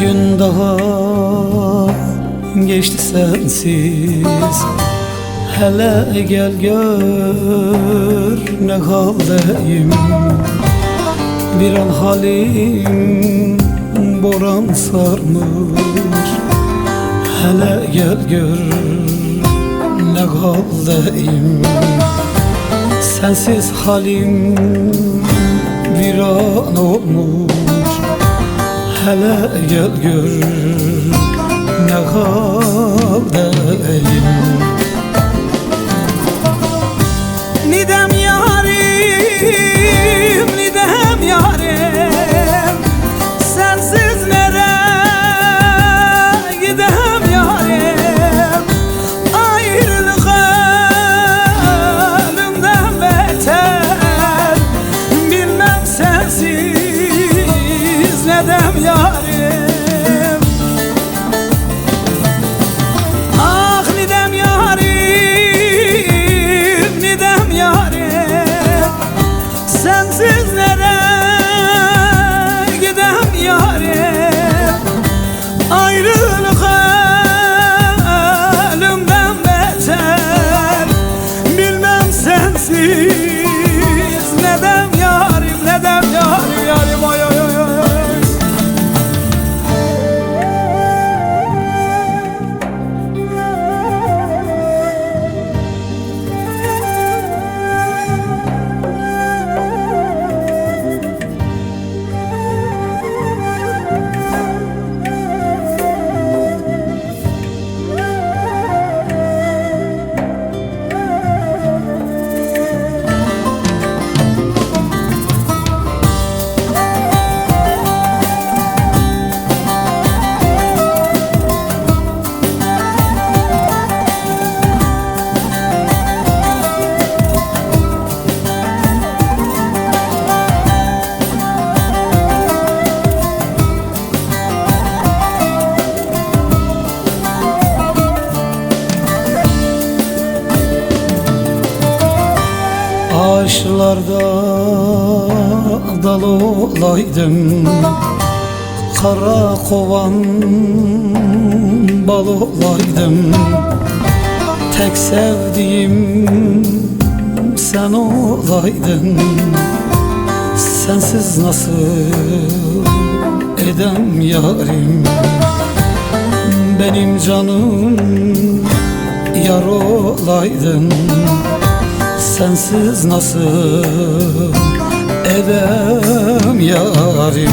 gün daha geçti sensiz. Hele gel gör ne haldeyim. Bir an halim boran sarmış. Hele gel gör ne haldeyim. Sensiz halim viran olmuş Hele gel gör. Ne haldeyim Nidem Sensiz Ağaçlarda dal olaydım. Kara kovan bal olaydım. Tek sevdiğim sen olaydın. Sensiz nasıl edem yarim? Benim canım yar olaydın Sensiz nasıl? Edem yarim